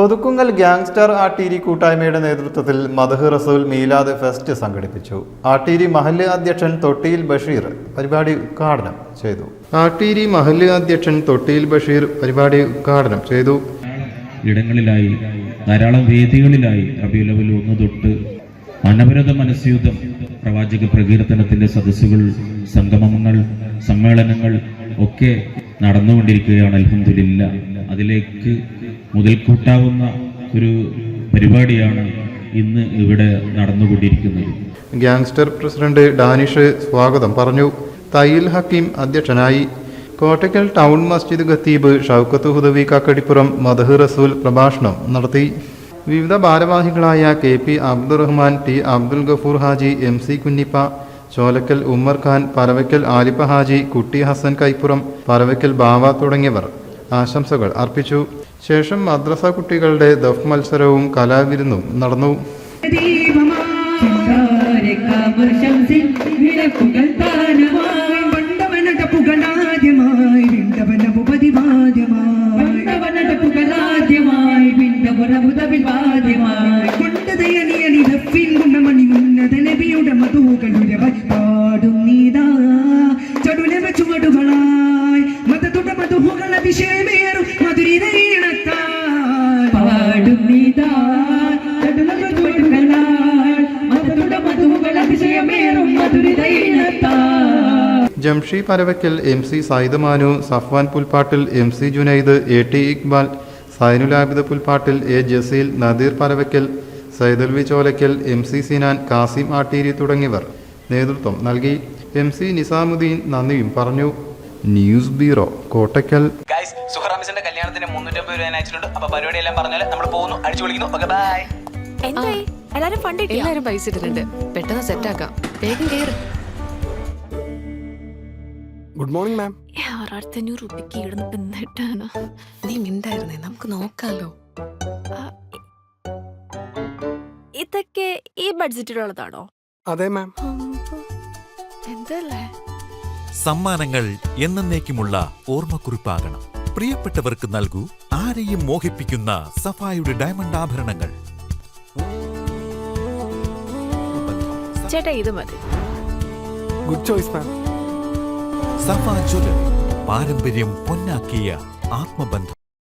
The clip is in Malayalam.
ഒതുക്കുങ്ങൽ ഗ്യാങ്സ്റ്റർ ആട്ടീരി കൂട്ടായ്മയുടെ നേതൃത്വത്തിൽ മദഹ് റസൂൽ മീലാദ് ഫെസ്റ്റ് സംഘടിപ്പിച്ചു. ആട്ടീരി മഹല്ല് അധ്യക്ഷൻ തൊട്ടിയിൽ ബഷീർ പരിപാടി ഉദ്ഘാടനം ചെയ്തു. ആട്ടീരി മഹല്ല് അധ്യക്ഷൻ തൊട്ടിയിൽ ബഷീർ പരിപാടി ഉദ്ഘാടനം ചെയ്തു. ഇടങ്ങളിലായി ധാരാളം വേദികളിലായി റബിയുലവൽ ഒന്ന് തൊട്ട് അനവരത മനസ്യുദ്ധം പ്രവാചക പ്രകീർത്തനത്തിന്റെ സദസ്സുകൾ സംഗമങ്ങൾ സമ്മേളനങ്ങൾ ഒക്കെ നടന്നുകൊണ്ടിരിക്കുകയാണ് അലഹമില്ല അതിലേക്ക് മുതൽക്കൂട്ടാവുന്ന ഒരു പരിപാടിയാണ് ഇന്ന് ഇവിടെ നടന്നുകൊണ്ടിരിക്കുന്നത്. ഗ്യാങ്സ്റ്റർ പ്രസിഡന്റ് ഡാനിഷ് സ്വാഗതം പറഞ്ഞു. തയ്യിൽ ഹക്കീം അധ്യക്ഷനായി. കോട്ടയ്ക്കൽ ടൗൺ മസ്ജിദ് ഖത്തീബ് ഷൗക്കത്ത് ഹുദവി കാക്കടിപ്പുറം മദഹ് റസൂൽ പ്രഭാഷണം നടത്തി. വിവിധ ഭാരവാഹികളായ K P Abdurahman T Abdul Gafoor Haji M C Kunhippa Cholakkal Ummer Khan Paravakkal Alippa Haji Kutty Hassan Kaipuram പറവയ്ക്കൽ ബാവ തുടങ്ങിയവർ ആശംസകൾ അർപ്പിച്ചു. ശേഷം മദ്രസ കുട്ടികളുടെ ദഫ് മത്സരവും കലാവിരുന്നും നടന്നു. പുകളാദ്യമായി Jamshi Paravakkal M C Sayid Safwan Pulpattil M C Junaid A T Iqbal Zainulabid Pulpattil A Jaseel Nadeer Paravakkal Saidalavi Cholakkal M C Sinan Kasim Atteeri തുടങ്ങിയവർ നേതൃത്വം നൽകി. എം സി നിസാമുദ്ദീൻ നന്ദിയും പറഞ്ഞു. News bureau Kottakkal. കല്യാണത്തിന് മുന്നൂറ്റമ്പത് രൂപ ഞാൻ അയച്ചിട്ടുണ്ട്. അപ്പൊ പരിപാടി എല്ലാം പറഞ്ഞാൽ നമ്മൾ പോകുന്നു. അടിച്ചു വിളിക്കുന്നു ഓക്കെ ബൈ എന്തായി? എല്ലാരും ഫണ്ട് കിട്ടിയോ? എല്ലാരും പൈസ ഇട്ടിട്ടുണ്ട്. പെട്ടെന്ന് സെറ്റ് ആക്കാം. വേഗം കയറി ഗുഡ് മോർണിംഗ് മാം ആറായിരത്തി അഞ്ഞൂറ് രൂപയ്ക്ക് ഇടുന്ന പിന്നിട്ടാണ് നീ മിണ്ടായിരുന്നേ. നമുക്ക് നോക്കാലോ. ഇതൊക്കെ ഈ ബഡ്ജറ്റിലുള്ളതാണോ? അതെ മാം എന്തല്ലേ? സമ്മാനങ്ങൾ എന്നേക്കുമുള്ള ഓർമ്മക്കുറിപ്പാകണം. പ്രിയപ്പെട്ടവർക്ക് നൽകൂ ആരെയും മോഹിപ്പിക്കുന്ന സഫായുടെ ഡയമണ്ട് ആഭരണങ്ങൾ. ചേട്ടാ ഇത് മതി. Good choice ma'am Safa jewellery പാരമ്പര്യം പൊന്നാക്കിയ ആത്മബന്ധം.